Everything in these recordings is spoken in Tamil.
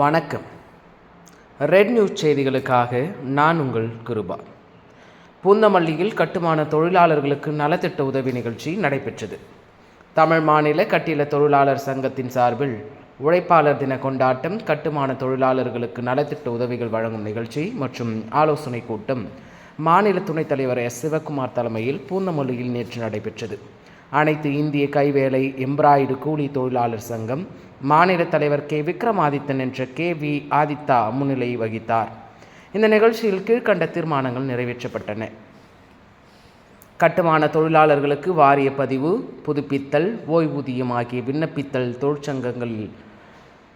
வணக்கம். ரெட் நியூஸ் செய்திகளுக்காக நான் உங்கள் கிருபா. பூந்தமல்லியில் கட்டுமான தொழிலாளர்களுக்கு நலத்திட்ட உதவி நிகழ்ச்சி நடைபெற்றது. தமிழ் மாநில கட்டிட தொழிலாளர் சங்கத்தின் சார்பில் உழைப்பாளர் தின கொண்டாட்டம் கட்டுமான தொழிலாளர்களுக்கு நலத்திட்ட உதவிகள் வழங்கும் நிகழ்ச்சி மற்றும் ஆலோசனை கூட்டம் மாநில துணைத் தலைவர் எஸ். சிவக்குமார் தலைமையில் பூந்தமல்லியில் நேற்று நடைபெற்றது. அனைத்து இந்திய கைவேலை எம்ப்ராய்டு கூலி தொழிலாளர் சங்கம் மாநில தலைவர் கே. விக்ரமாதித்தன் என்ற கே. வி. ஆதித்தா முன்னிலை வகித்தார். இந்த நிகழ்ச்சியில் கீழ்க்கண்ட தீர்மானங்கள் நிறைவேற்றப்பட்டன. கட்டுமான தொழிலாளர்களுக்கு வாரிய பதிவு புதுப்பித்தல் ஓய்வூதியம் ஆகிய விண்ணப்பித்தல் தொழிற்சங்கங்களில்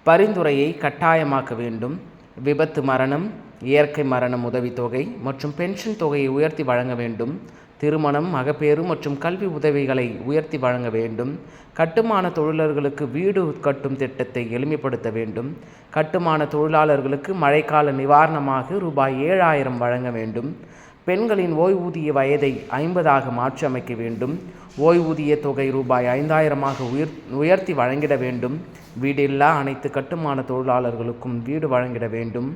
பரிந்துரையை கட்டாயமாக்க வேண்டும். விபத்து மரணம் இயற்கை மரணம் உதவித்தொகை மற்றும் பென்ஷன் தொகையை உயர்த்தி வழங்க வேண்டும். திருமணம் மகப்பேறு மற்றும் கல்வி உதவிகளை உயர்த்தி வழங்க வேண்டும். கட்டுமான தொழிலாளர்களுக்கு வீடு கட்டும் திட்டத்தை எளிமைப்படுத்த வேண்டும். கட்டுமான தொழிலாளர்களுக்கு மழைக்கால நிவாரணமாக ரூபாய் ஏழாயிரம் வழங்க வேண்டும். பெண்களின் ஓய்வூதிய வயதை ஐம்பதாக மாற்றி அமைக்க வேண்டும். ஓய்வூதிய தொகை ரூபாய் ஐந்தாயிரமாக உயர் உயர்த்தி வழங்கிட வேண்டும். வீடில்லா அனைத்து கட்டுமான தொழிலாளர்களுக்கும் வீடு வழங்கிட வேண்டும்.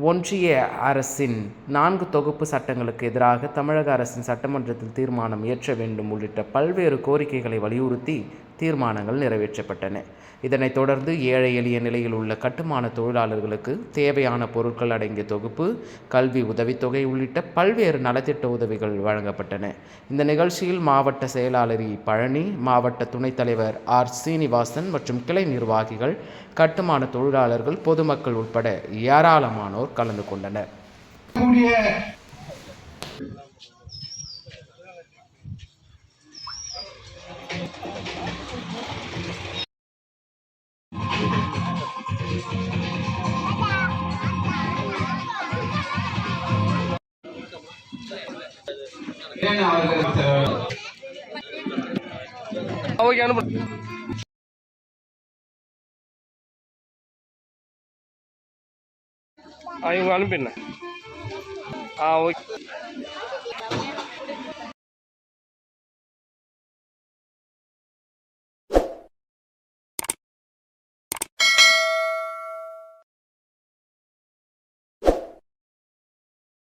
ஒன்றிய அரசின் நான்கு தொகுப்பு சட்டங்களுக்கு எதிராக தமிழக அரசின் சட்டமன்றத்தில் தீர்மானம் இயற்ற வேண்டும் உள்ளிட்ட பல்வேறு கோரிக்கைகளை வலியுறுத்தி தீர்மானங்கள் நிறைவேற்றப்பட்டன. இதனைத் தொடர்ந்து ஏழை எளிய நிலையில் உள்ள கட்டுமான தொழிலாளர்களுக்கு தேவையான பொருட்கள் அடங்கிய தொகுப்பு கல்வி உதவித்தொகை உள்ளிட்ட பல்வேறு நலத்திட்ட உதவிகள் வழங்கப்பட்டன. இந்த நிகழ்ச்சியில் மாவட்ட செயலாளர் பழனி மாவட்ட துணைத் தலைவர் ஆர். சீனிவாசன் மற்றும் கிளை நிர்வாகிகள் கட்டுமான தொழிலாளர்கள் பொதுமக்கள் உட்பட ஏராளமானோர் கலந்து கொண்டனர். ஓகே அனுப்பு ஆ இவங்க அனுப்பிடுண்ணே ஆ ஓகே.